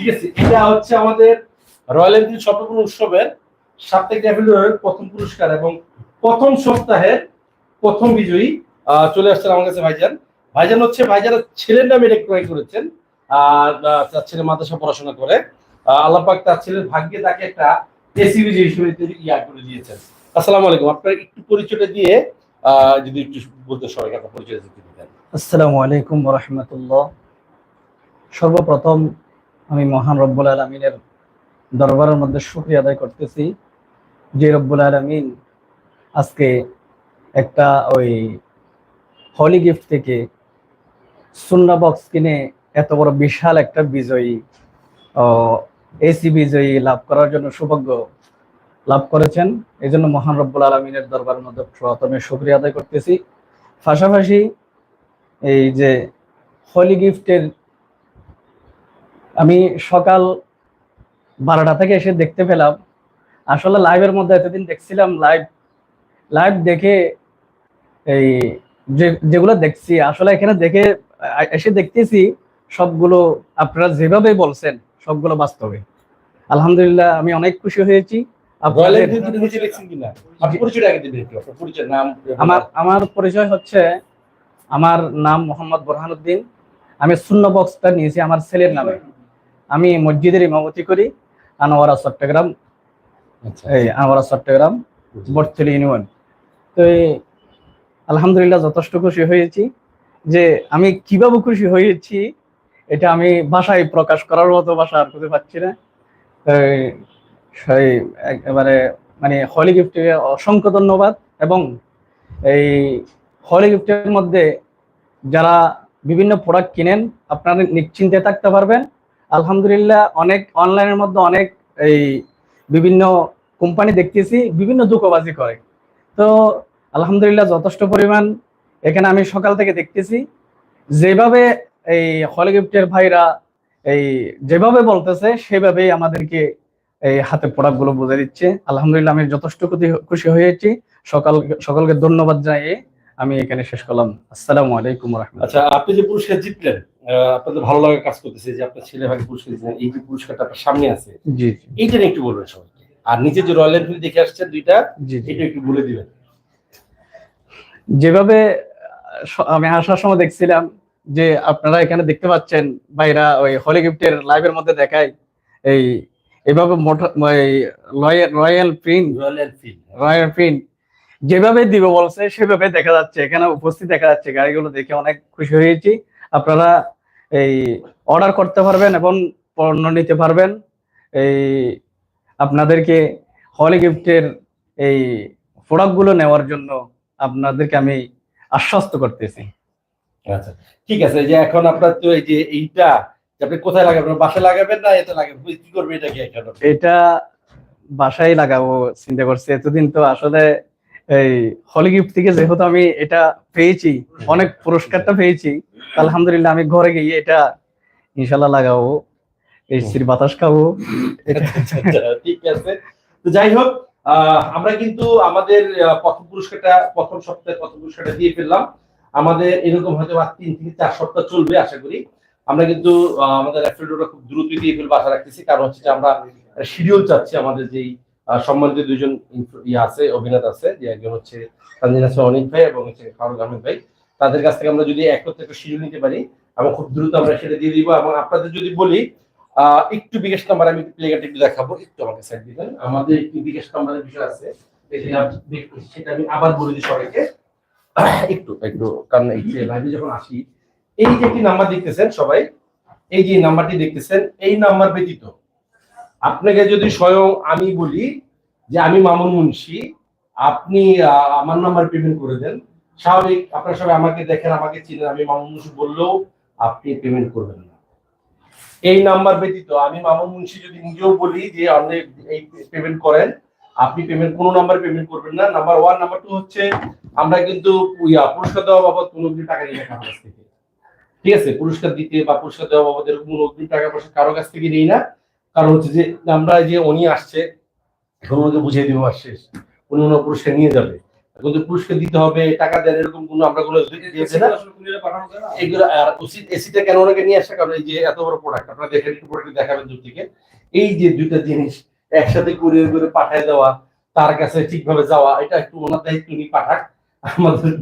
ঠিক আছে এটা হচ্ছে আমাদের রয়্যাল এনফিল্ড স্বপ্নপূর্ণ উৎসবের সাপ্তাহিক প্রথম পুরস্কার এবং প্রথম সপ্তাহের প্রথম বিজয়ী চলে আসছেন আমার কাছে ভাইজান। ভাইজান হচ্ছে ভাইজানের ছেলের নামে এটা করেছেন আর তার ছেলে মাদ্রাসা পড়াশোনা করে আহ, আল্লাহ পাক তার ছেলের ভাগ্যে তাকে একটা এসি বিজয়ী হিসেবে ইয়া করে দিয়েছেন। আসসালামু আলাইকুম। আপনার একটু পরিচয়টা দিয়ে যদি একটু বলতে সবাইকে আপনার পরিচয় দিতে আসসালামু আলাইকুম রহমতুল্লাহ। সর্বপ্রথম আমি মহান রব্বুল আলমিনের দরবারের মধ্যে শুক্রিয়া আদায় করতেছি। যে রব্বুল আলমিন আজকে একটা ওই হলি গিফট থেকে সুন্না বক্স কিনে এত বড় বিশাল একটা বিজয়ী, ও এসি বিজয়ী লাভ করার জন্য সৌভাগ্য লাভ করেছেন। এই জন্য মহান রব্বুল আলমিনের দরবারের মধ্যে প্রথমে শুক্রিয়া আদায় করতেছি। পাশাপাশি এই যে হলি গিফটের আমি সকাল বারোটা থেকে এসে দেখতে পেলাম। আসলে লাইভের মধ্যে এতদিন দেখছিলাম লাইভ লাইভ দেখে এই যেগুলো দেখছি আসলে এখানে দেখে এসে দেখতেছি সবগুলো আপনারা যেভাবে বলছেন সবগুলো বাস্তবে। আলহামদুলিল্লাহ আমি অনেক খুশি হয়েছি। আমার আমার পরিচয় হচ্ছে আমার নাম মোহাম্মদ বোরহানুদ্দিন আমি শূন্য বক্সটা নিয়েছি আমার ছেলের নামে। আমি মসজিদের ইমামতি করি আনোয়ারা চট্টগ্রাম। আচ্ছা। এই আনোয়ারা চট্টগ্রাম বর্তলি ইউনিয়ন। তো এই আলহামদুলিল্লাহ যথেষ্ট খুশি হয়েছি যে আমি কীভাবে খুশি হয়েছি এটা আমি ভাষায় প্রকাশ করার মতো ভাষা আর খুঁজে পাচ্ছি না। সেই একেবারে মানে হলি গিফটে অসংখ্য ধন্যবাদ এবং এই হলি গিফটের মধ্যে যারা বিভিন্ন প্রোডাক্ট কিনেন আপনারা নিশ্চিন্তে থাকতে পারবেন। আলহামদুলিল্লাহ, অনেক অনলাইনের মধ্যে অনেক এই বিভিন্ন কোম্পানি দেখতেছি, বিভিন্ন দুঃখবাজি করে। তো আলহামদুলিল্লাহ, যথেষ্ট পরিমাণ এখানে আমি সকাল থেকে দেখতেছি। যেভাবে এই হলি গিফটের ভাইরা এই যেভাবে বলতেছে, সেভাবেই আমাদেরকে এই হাতে প্রোডাক্টগুলো বুঝে দিচ্ছে। আলহামদুলিল্লাহ, আমি যথেষ্ট খুশি- হয়েছি। সকাল, সকলকে ধন্যবাদ জানিয়ে আমি এখানে শেষ করলাম। আসসালামু আলাইকুম আচ্ছা আপনি যে পুরস্কার জিতলেন আপনাদের ভালো লাগা কাজ করতেছে যে আপনার ছেলে ভাগে পুরস্কার জিতলেন এই যে পুরস্কারটা আপনার সামনে আছে এইটা নিয়ে একটু বলবেন সবাইকে। আর নিচে যে রয়্যাল এনফিল্ড দেখে আসছেন দুইটা এটা একটু বলে দিবেন। যেভাবে আমি আসার সময় দেখছিলাম যে আপনারা এখানে দেখতে পাচ্ছেন ভাইরা ওই হলি গিফটের লাইভের মধ্যে দেখায় এই এভাবে রয়্যাল প্রিন্ট রয়্যাল প্রিন্ট যেভাবে দিব বলছে সেভাবে দেখা যাচ্ছে। এখানে উপস্থিত দেখা যাচ্ছে গাড়িগুলো দেখে অনেক খুশি হয়েছি। আপনারা এই অর্ডার করতে পারবেন এবং পণ্য নিতে পারবেন। এই আপনাদেরকে হলি গিফটের এই প্রোডাক্টগুলো নেওয়ার জন্য আপনাদেরকে আমি আশ্বস্ত করতেছি। আচ্ছা ঠিক আছে যে এখন আপনার তো এই যে এইটা আপনি কোথায় লাগাবেন বাসায় লাগাবেন না এতে লাগাবেন? কি করবে এটা কি এটা বাসায় লাগাবো চিন্তা করছি এতদিন তো আসলে এই হলি গিফট থেকে যেহেতু আমি এটা পেয়েছি অনেক পুরস্কারটা পেয়েছি আলহামদুলিল্লাহ আমি ঘরে গিয়ে এটা ইনশাল্লাহ লাগাবো এই শ্রী বাতাস খাব। আচ্ছা, ঠিক আছে। তো যাই হোক আমরা কিন্তু আমাদের প্রথম পুরস্কারটা প্রথম সপ্তাহে প্রথম পুরস্কারটা দিয়ে ফেললাম। আমাদের এরকম হয়তো আর তিন থেকে চার সপ্তাহ চলবে আশা করি। আমরা কিন্তু আমাদের খুব দ্রুতই দিয়ে ফেলব আশা রাখতেছি। কারণ হচ্ছে যে আমরা শিডিউল চাচ্ছি আমাদের যেই সম্মানিত দুজন ইয়ে আছে, অভিনেতা আছে, যে একজন হচ্ছে তানজিন অনিক ভাই এবং হচ্ছে ফারুক আহমেদ ভাই। তাদের কাছ থেকে আমরা যদি একত্রে একটা শিডিউল নিতে পারি এবং খুব দ্রুত আমরা সেটা দিয়ে দিব এবং আপনাদের যদি বলি একটু বিকাশ নাম্বার আমি প্লেগারটা একটু দেখাবো, একটু আমাকে সাইড দিবেন। আমাদের একটু বিকাশ নাম্বারের বিষয় আছে, সেটা আমি- আবার বলে দিই সবাইকে। একটু একটু, কারণ লাইভে যখন আসি, এই যে একটি নাম্বার দেখতেছেন সবাই, এই যে নাম্বারটি দেখতেছেন, এই নাম্বার ব্যতীত আপনাকে যদি স্বয়ং আমি বলি যে আমি মামুন মুন্সি, আপনি আমার নাম্বার পেমেন্ট করে দেন। স্বাভাবিক, আপনার সবাই আমাকে দেখেন, আমাকে চিনেন, আমি মামুন মুন্সি বললেও আপনি পেমেন্ট করবেন না। এই নাম্বার ব্যতীত আমি মামুন মুন্সি যদি নিজেও বলি যে আপনি এই পেমেন্ট করেন, আপনি পেমেন্ট, কোনো নাম্বার পেমেন্ট করবেন না। নাম্বার ওয়ান, নাম্বার টু হচ্ছে আমরা কিন্তু পুরস্কার দেওয়া বাবদ কোনো কিছু টাকা নিই কারও কাছ থেকে। ঠিক আছে, পুরস্কার দিতে বা পুরস্কার দেওয়া বাবদ এরকম কোনো টাকা পয়সা কারও কাছ থেকে নিই না। কারণ হচ্ছে যে আমরা যে উনি আসছে এখন ওনাকে বুঝিয়ে দিব আর শেষ। উনি ওনার পুরস্কার নিয়ে যাবে। কিন্তু পুরস্কার দিতে হবে টাকা দেন এরকম কোনো আমরা কোনো দিয়েছি না। এগুলো আর এসিটা কেন ওনাকে নিয়ে আসা কারণ এই যে এত বড় প্রোডাক্ট আপনারা দেখেন একটু প্রোডাক্ট দেখাবেন দূর থেকে। এই যে দুইটা জিনিস একসাথে কুরিয়ার করে পাঠায় দেওয়া তার কাছে ঠিকভাবে যাওয়া এটা একটু ওনার দায়িত্ব উনি পাঠাক। আমাদের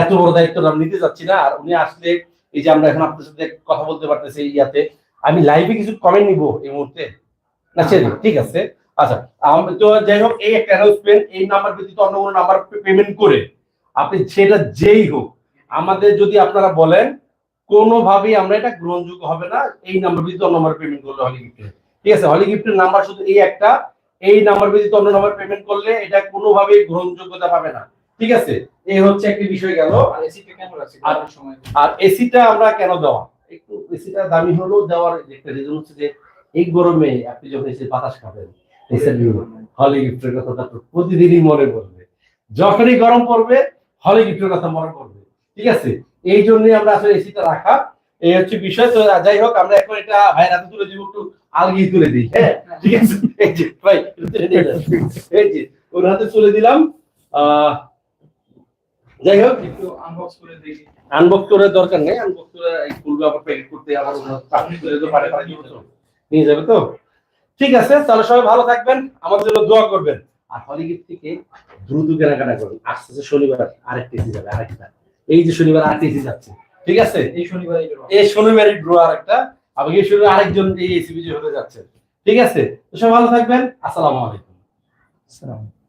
এত বড় দায়িত্ব আমরা নিতে যাচ্ছি না। আর উনি আসলে এই যে আমরা এখন আপনার সাথে কথা বলতে পারতেছি ইয়াতে আমি লাইভে কিছু কমেন্ট নিব এই মুহূর্তে? না সে ঠিক আছে। আচ্ছা আম- তো যাই হোক এই একটা অ্যানাউন্সমেন্ট এই নাম্বার ব্যতীত অন্য কোনো নাম্বার পেমেন্ট করে আপনি সেটা যেই হোক আমাদের যদি আপনারা বলেন কোনোভাবেই আমরা এটা গ্রহণযোগ্য হবে না এই নাম্বার ব্যতীত অন্য নাম্বার পেমেন্ট করলে হলি গিফটে ঠিক আছে হলি গিফটের নাম্বার শুধু এই একটা এই নাম্বার ব্যতীত অন্য নাম্বার পেমেন্ট করলে এটা কোনোভাবেই গ্রহণযোগ্যতা পাবে না। ঠিক আছে? এই হচ্ছে একটা বিষয় গেল। আর- আর এসিটা আমরা কেন দেওয়া? একটু এসিটা দামি হলেও দেওয়ার একটা রিজন হচ্ছে যে, এই গরমে আপনি যখন এসে বাতাস খাবেন হলি গিফটের কথা তো প্রতিদিনই মনে পড়বে। যখনই গরম পড়বে, হলি গিফটের কথা মনে পড়বে। ঠিক আছে? এই জন্যই আমরা আসলে এসিটা রাখা। এই হচ্ছে বিষয়। তো যাই হোক, আমরা এখন এটা ভাইয়ের হাতে তুলে দিব, একটু আলগি তুলে দিই হ্যাঁ? ঠিক আছে? এই যে, ভাই, একটু। এই যে, ওর হাতে তুলে দিলাম। আহ, যাই হোক আনবক্স করার দরকার নেই আনবক্স করে খুলবে আবার প্যাকেট করতে আবার চাকরি করে তো পারে। পারে নিয়ে যাবে। তো? ঠিক আছে তাহলে সবাই ভালো থাকবেন আমাদের জন্য দোয়া করবেন। আর হলিগিট থেকে দ্রুত কেনাকাটা করুন। আসতেছে শনিবার আরেকটা এসি যাবে আরেকটা। এই যে শনিবার আরেকটা এসি যাচ্ছে। ঠিক আছে? এই শনিবার এই শনিবারই ড্র আরেকটা। আবার এই শনিবার আরেকজন এই এসি হতে যাচ্ছে। ঠিক আছে? তো সবাই ভালো থাকবেন। আসসালামু আলাইকুম। আসসালাম